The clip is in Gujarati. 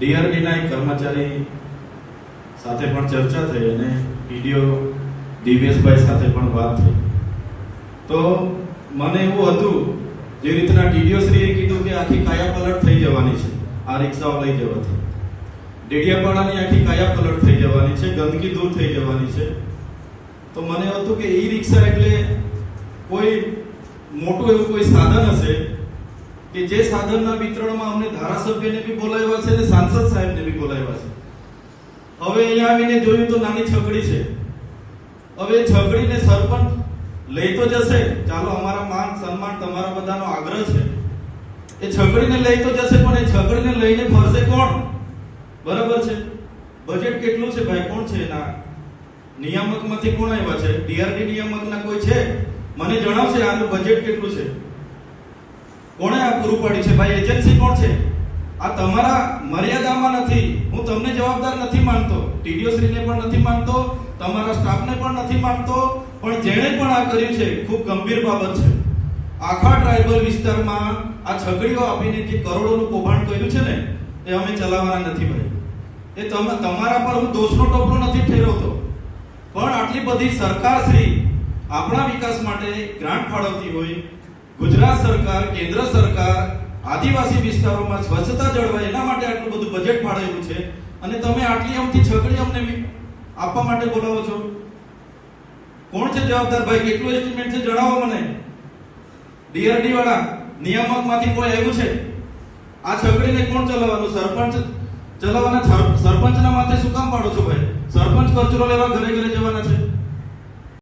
ડીઆરડી ના એક કર્મચારી સાથે પણ ચર્ચા થઈ અને પીડીઓ દિવ્યેશભાઈ સાથે પણ વાત થઈ. તો મને એવું હતું, જે રીતના ટીડીઓ શ્રીએ કીધું કે આખી કાયા પલટ થઈ જવાની છે, આ રિક્ષાઓ લઈ જવાથી. ડેડિયાપાડાની આખી કાયા પલટ થઈ જવાની છે, ગંદકી દૂર થઈ જવાની છે. તો મને હતું કે ઈ રિક્ષા એટલે કોઈ મોટું એવું કોઈ સાધન હશે કે જે સાધનના વિતરણમાં અમને ધારાસભ્યને બી બોલાવ્યા છે અને સાંસદ સાહેબને બી બોલાવ્યા છે. હવે અહીંયા આવીને જોયું તો નાની છકડી છે. હવે છકડીને સરપંચ લઈ તો જશે. ચાલો અમારા માન સન્માન તમારા બધાનો આગ્રહ છે. એ છકડીને લઈ તો જશે, પણ એ છકડીને લઈને ફરશે કોણ? બરાબર છે? બજેટ કેટલું છે ભાઈ? કોણ છે એના? નિયામકમાંથી કોણ આવ્યા છે? ડીઆરડી નિયામકના કોઈ છે? મને જણાવશે આનું બજેટ કેટલું છે? કોણે આ પૂરું પાડ્યું છે? ભાઈ એજન્સી કોણ છે? આ તમારા મર્યાદામાં નથી. હું તમને જવાબદાર નથી માનતો. ટીડીઓ શ્રીને પણ નથી માનતો. તમારા સ્ટાફને પણ નથી માનતો. પણ જેણે પણ આ કર્યું છે, ખૂબ ગંભીર બાબત છે. આખા ટ્રાઇબલ વિસ્તારમાં આ છગડીઓ આપીને જે કરોડોનું કૌભાંડ કર્યું છે ને, એ અમે ચલાવવાના નથી ભાઈ. એ તમે, તમારા પર હું દોષનો ટોપલો નથી ઠેરવતો. પણ આટલી બધી સરકાર શ્રી આપણા વિકાસ માટે ગ્રાન્ટ ફાળવતી હોય ગુજરાત સરકાર, કેન્દ્ર સરકાર, આદિવાસી વિસ્તારોમાં સ્વચ્છતા જળવાય એના માટે આટલું બધું બજેટ ફાળવેલું છે. અને તમે આટલી અમથી છકડી અમને આપવા માટે બોલાવો છો. કોણ છે જવાબદાર? ભાઈ, કેટલું એસ્ટિમેટ છે જણાવો મને. ડીઆરડી વાળા, નિયામકમાંથી કોઈ આવ્યું છે? આ છકડીને કોણ ચલાવવાનું? સરપંચ ચલાવવાના, સર- સરપંચના માથે શું કામ પાડો છો ભાઈ? સરપંચ કચરો લેવા ઘરે ઘરે જવાના છે.